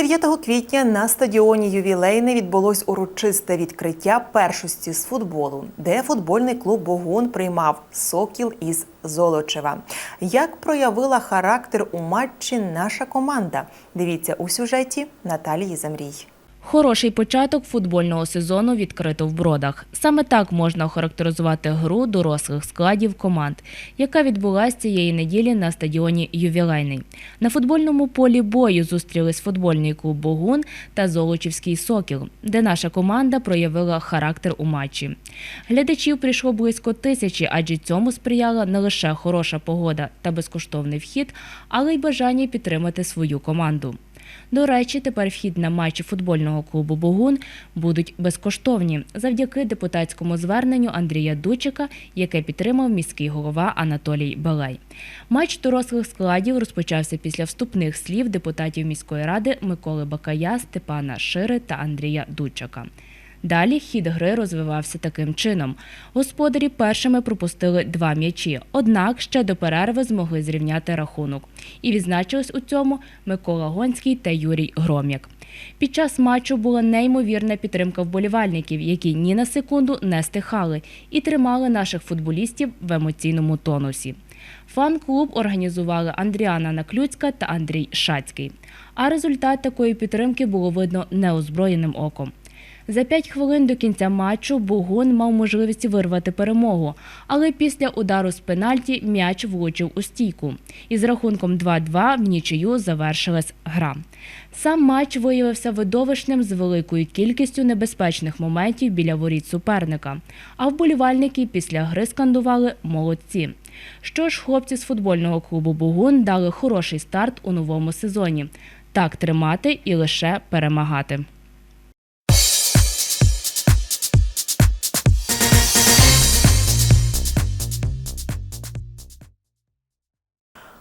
9 квітня на стадіоні Ювілейне відбулось урочисте відкриття першості з футболу, де футбольний клуб Богун приймав сокіл із Золочева. Як проявила характер у матчі наша команда? Дивіться у сюжеті Наталії Замрій. Хороший початок футбольного сезону відкрито в бродах. Саме так можна охарактеризувати гру дорослих складів команд, яка відбулася цієї неділі на стадіоні Ювілейний. На футбольному полі бою зустрілись футбольний клуб Богун та Золочівський Сокіл, де наша команда проявила характер у матчі. Глядачів прийшло близько тисячі, адже цьому сприяла не лише хороша погода та безкоштовний вхід, але й бажання підтримати свою команду. До речі, тепер вхід на матчі футбольного клубу Богун будуть безкоштовні завдяки депутатському зверненню Андрія Дучика, яке підтримав міський голова Анатолій Балай. Матч дорослих складів розпочався після вступних слів депутатів міської ради Миколи Бакая, Степана Шири та Андрія Дучика. Далі хід гри розвивався таким чином. Господарі першими пропустили два м'ячі, однак ще до перерви змогли зрівняти рахунок. І відзначились у цьому Микола Гонський та Юрій Гром'як. Під час матчу була неймовірна підтримка вболівальників, які ні на секунду не стихали і тримали наших футболістів в емоційному тонусі. Фан-клуб організували Андріана Наклюцька та Андрій Шацький. А результат такої підтримки було видно неозброєним оком. За п'ять хвилин до кінця матчу Богун мав можливість вирвати перемогу, але після удару з пенальті м'яч влучив у стійку. І з рахунком 2-2 в нічию завершилась гра. Сам матч виявився видовищним з великою кількістю небезпечних моментів біля воріт суперника. А вболівальники після гри скандували молодці. Що ж, хлопці з футбольного клубу Богун дали хороший старт у новому сезоні. Так тримати і лише перемагати.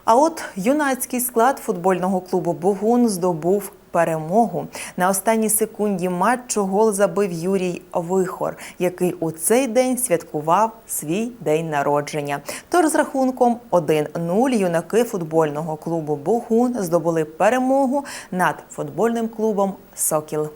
А от юнацький склад футбольного клубу Богун здобув перемогу. На останній секунді матчу гол забив Юрій Вихор, який у цей день святкував свій день народження. Тож з рахунком 1-0 юнаки футбольного клубу Богун здобули перемогу над футбольним клубом Сокіл.